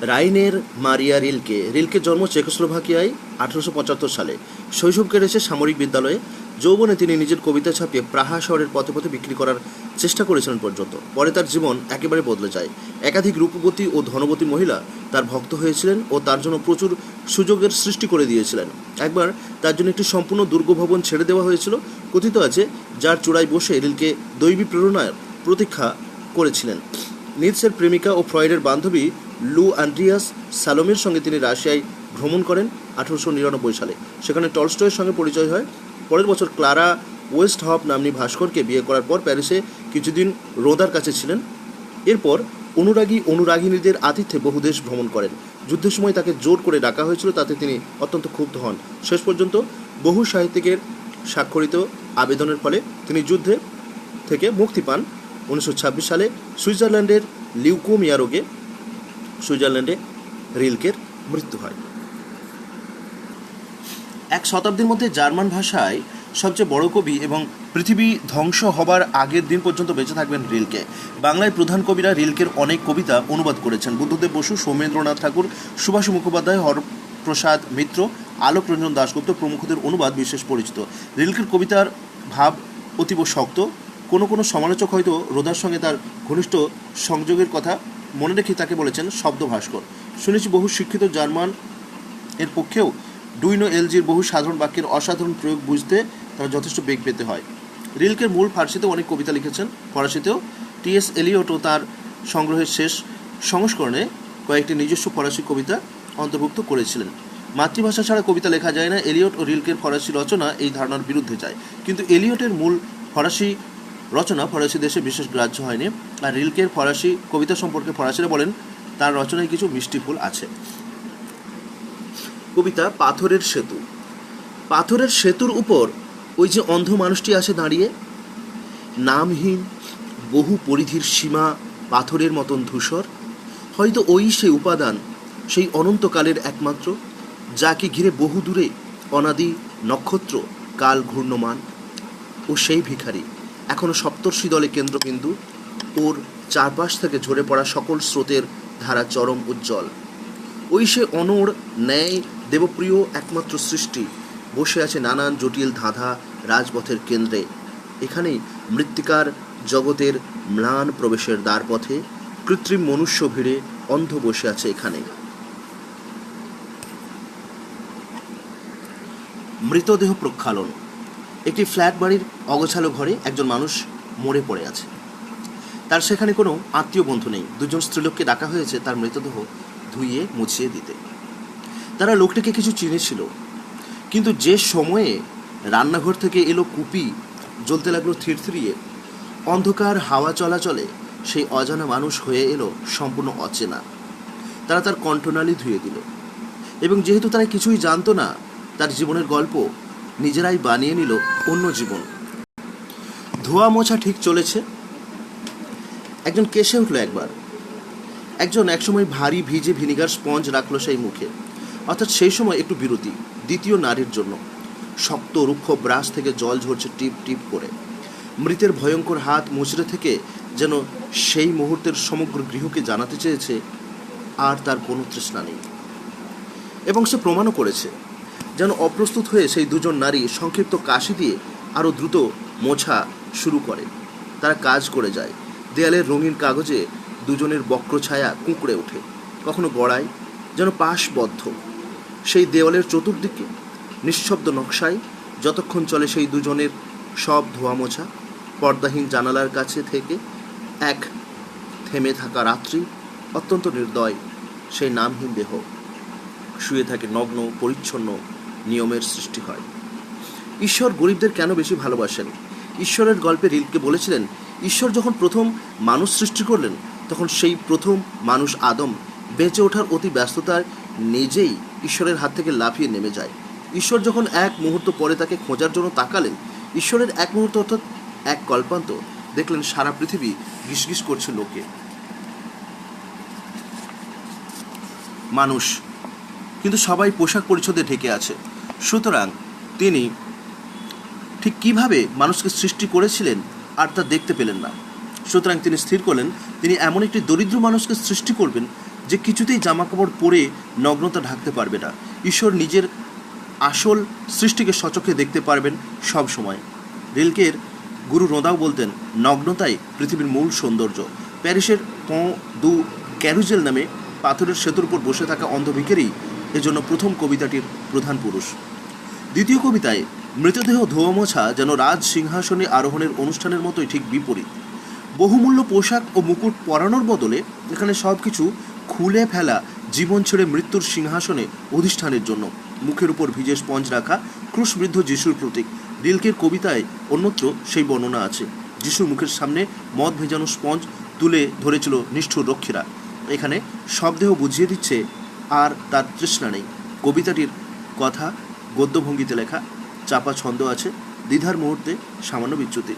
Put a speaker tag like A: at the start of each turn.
A: রাইনের মারিয়া রিলকে রিলকে জন্ম চেকোস্লোভাকিয়ায় আঠারোশো পঁচাত্তর সালে। শৈশব কেটেছে সামরিক বিদ্যালয়ে, যৌবনে তিনি নিজের কবিতা ছাপিয়ে প্রাহা শহরের পথে পথে বিক্রি করার চেষ্টা করেছিলেন পর্যন্ত। পরে তার জীবন একেবারে বদলে যায়। একাধিক রূপবতী ও ধনবতী মহিলা তার ভক্ত হয়েছিলেন ও তার জন্য প্রচুর সুযোগের সৃষ্টি করে দিয়েছিলেন। একবার তার জন্য একটি সম্পূর্ণ দুর্গ ভবন ছেড়ে দেওয়া হয়েছিল। কথিত আছে, যার চূড়ায় বসে রিলকে দৈবী প্রেরণার প্রতীক্ষা করেছিলেন। নিৎসের প্রেমিকা ও ফ্রয়েডের বান্ধবী লু আন্ড্রিয়াস সালোমের সঙ্গে তিনি রাশিয়ায় ভ্রমণ করেন আঠারোশো নিরানব্বই সালে। সেখানে টলস্টয়ের সঙ্গে পরিচয় হয়। পরের বছর ক্লারা ওয়েস্ট হপ নামনি ভাস্করকে বিয়ে করার পর প্যারিসে কিছুদিন রোদার কাছে ছিলেন। এরপর অনুরাগী অনুরাগিনীদের আতিথ্যে বহু দেশ ভ্রমণ করেন। যুদ্ধের সময় তাকে জোর করে ডাকা হয়েছিল, তাতে তিনি অত্যন্ত ক্ষুব্ধ হন। শেষ পর্যন্ত বহু সাহিত্যিকের স্বাক্ষরিত আবেদনের ফলে তিনি যুদ্ধে থেকে মুক্তি পান। উনিশশো ছাব্বিশ সালে সুইজারল্যান্ডের লিউকোমিয়া রোগে সুইজারল্যান্ডে রিলকের মৃত্যু হয়। এক শতাব্দীর মধ্যে জার্মান ভাষায় সবচেয়ে বড় কবি এবং পৃথিবী ধ্বংস হবার আগের দিন পর্যন্ত বেঁচে থাকবেন রিলকে। বাংলায় প্রধান কবিরা রিলকের অনেক কবিতা অনুবাদ করেছেন। বুদ্ধদেব বসু, সৌমেন্দ্রনাথ ঠাকুর, সুভাষ মুখোপাধ্যায়, হরপ্রসাদ মিত্র আলোক রঞ্জন দাশগুপ্ত প্রমুখদের অনুবাদ বিশেষ পরিচিত। রিলকের কবিতার ভাব অতীব শক্ত। কোনো কোনো সমালোচক হয়তো রোদার সঙ্গে তার ঘনিষ্ঠ সংযোগের কথা মনে রেখে তাকে বলেছেন শব্দ ভাস্কর। শুনেছি বহু শিক্ষিত জার্মান এর পক্ষেও ডুইনো এলজির বহু সাধারণ বাক্যের অসাধারণ প্রয়োগ বুঝতে তারা যথেষ্ট বেগ পেতে হয়। রিলকের মূল ফার্সিতেও অনেক কবিতা লিখেছেন, ফরাসিতেও। টিএস এলিয়টও তার সংগ্রহের শেষ সংস্করণে কয়েকটি নিজস্ব ফরাসি কবিতা অন্তর্ভুক্ত করেছিলেন। মাতৃভাষা ছাড়া কবিতা লেখা যায় না, এলিয়ট ও রিলকের ফরাসি রচনা এই ধারণার বিরুদ্ধে যায়। কিন্তু এলিয়টের মূল ফরাসি রচনা ফরাসি দেশে বিশেষ গ্রাহ্য হয়নি। আর রিলকের ফরাসি কবিতা সম্পর্কে ফরাসিরা বলেন, তার রচনায় কিছু মিষ্টি ফুল আছে। কবিতা, পাথরের সেতু। পাথরের সেতুর উপর ওই যে অন্ধ মানুষটি আসে দাঁড়িয়ে, নামহীন, বহু পরিধির সীমা, পাথরের মতন ধূসর, হয়তো ওই সেই উপাদান, সেই অনন্তকালের একমাত্র যাকে ঘিরে বহু দূরে অনাদি নক্ষত্র কাল ঘূর্ণমান, ও সেই ভিখারি। এখনও সপ্তর্ষি দলে কেন্দ্রবিন্দু ওর চারপাশ থেকে ঝরে পড়া সকল স্রোতের ধারা চরম উজ্জ্বল। ওই সে অনড়, ন্যায়, দেবপ্রিয় একমাত্র সৃষ্টি। বসে আছে নানান জটিল ধাঁধা রাজপথের কেন্দ্রে। এখানেই মৃত্তিকার জগতের ম্লান প্রবেশের দ্বারপথে কৃত্রিম মনুষ্য ভিড়ে অন্ধ বসে আছে এখানে। মৃতদেহ প্রক্ষালন। একটি ফ্ল্যাট বাড়ির অগোছালো ঘরে একজন মানুষ মরে পড়ে আছে। তার সেখানে কোনো আত্মীয় বন্ধু নেই। দুজন স্ত্রীলোককে ডাকা হয়েছে তার মৃতদেহ ধুইয়ে মুছিয়ে দিতে। তারা লোকটিকে কিছু চিনেছিল। কিন্তু যে সময়ে রান্নাঘর থেকে এলো কুপি, জ্বলতে লাগল থিরথিরিয়ে, অন্ধকার হাওয়া চলাচলে সেই অজানা মানুষ হয়ে এলো সম্পূর্ণ অচেনা। তারা তার কণ্ঠনালী ধুয়ে দিল। এবং যেহেতু তারা কিছুই জানতো না, তার জীবনের গল্প নিজেরাই বানিয়ে নিল অন্য জীবন। ধোয়া মোছা ঠিক চলেছে। একজন কেসে উঠল একবার। একজন একসময় ভারী ভিজে ভিনিগার স্পঞ্জ রাখল সেই মুখে। অর্থাৎ সেই সময় একটু বিরতি, দ্বিতীয় নারীর জন্য। শক্ত, রুক্ষ ব্রাশ থেকে জল ঝরছে টিপ টিপ করে। মৃতের ভয়ঙ্কর হাত মুচড়ে থেকে যেন সেই মুহূর্তের সমগ্র গৃহকে জানাতে চেয়েছে, আর তার কোনো তৃষ্ণা নেই। এবং সে প্রমাণও করেছে। যেন অপ্রস্তুত হয়ে সেই দুজন নারী সংক্ষিপ্ত কাশি দিয়ে আরও দ্রুত মোছা শুরু করে। তারা কাজ করে যায়। দেয়ালের রঙিন কাগজে দুজনের বক্রছায়া কুঁকড়ে ওঠে, কখনো গড়ায়, যেন পাশবদ্ধ। সেই দেওয়ালের চতুর্দিকে নিঃশব্দ নকশায় যতক্ষণ চলে সেই দুজনের সব ধোয়া মোছা, পর্দাহীন জানালার কাছে থেকে এক থেমে থাকা রাত্রি অত্যন্ত নির্দয়, সেই নামহীন দেহ। শুয়ে থাকে নগ্ন, পরিচ্ছন্ন নিয়মের সৃষ্টি হয়। ঈশ্বর গরিবদের কেন বেশি ভালোবাসেন? ঈশ্বরের গল্পে রিলকে বলেছিলেন, ঈশ্বর যখন প্রথম মানুষ সৃষ্টি করলেন, তখন সেই প্রথম মানুষ আদম বেঁচে ওঠার অতি ব্যস্ততায় নিজেই ঈশ্বরের হাত থেকে লাফিয়ে নেমে যায়। ঈশ্বর যখন এক মুহূর্ত পরে তাকে খোঁজার জন্য তাকালেন, ঈশ্বরের এক মুহূর্ত অর্থাৎ এক কল্পান্ত, দেখলেন সারা পৃথিবী গিসগিস করছে লোকে। মানুষ, কিন্তু সবাই পোশাক পরিচ্ছদে ঢেকে আছে। সুতরাং তিনি ঠিক কীভাবে মানুষকে সৃষ্টি করেছিলেন আর তা দেখতে পেলেন না। সুতরাং তিনি স্থির করলেন, তিনি এমন একটি দরিদ্র মানুষকে সৃষ্টি করবেন যে কিছুতেই জামাকাপড় পরে নগ্নতা ঢাকতে পারবে না। ঈশ্বর নিজের আসল সৃষ্টিকে সচক্ষে দেখতে পারবেন সব সময়। রিলকের গুরু রোদাও বলতেন, নগ্নতাই পৃথিবীর মূল সৌন্দর্য। প্যারিসের পঁ দু ক্যারুজেল নামে পাথরের সেতুর উপর বসে থাকা অন্ধভিকেরই এজন্য প্রথম কবিতাটির প্রধান পুরুষ। দ্বিতীয় কবিতায়, মৃতদেহ ধোয়া মোছা যেন রাজ সিংহাসনে আরোহণের অনুষ্ঠানের মতোই ঠিক বিপরীত। বহুমূল্য পোশাক ও মুকুট পরানোর বদলে এখানে সব কিছু খুলে ফেলা জীবন ছেড়ে মৃত্যুর সিংহাসনে অধিষ্ঠানের জন্য। মুখের উপর ভিজে স্পঞ্জ রাখা ক্রুশবৃদ্ধ যিশুর প্রতীক। রিলকের কবিতায় অন্যত্র সেই বর্ণনা আছে। যিশুর মুখের সামনে মদ ভেজানো স্পঞ্জ তুলে ধরেছিল নিষ্ঠুর রক্ষীরা। এখানে শব্দেহ বুঝিয়ে দিচ্ছে আর তার তৃষ্ণা নেই। কবিতাটির কথা গদ্যভঙ্গিতে লেখা চাপা ছন্দ আছে। দ্বিধার মুহূর্তে সামান্য বিচ্যুতি।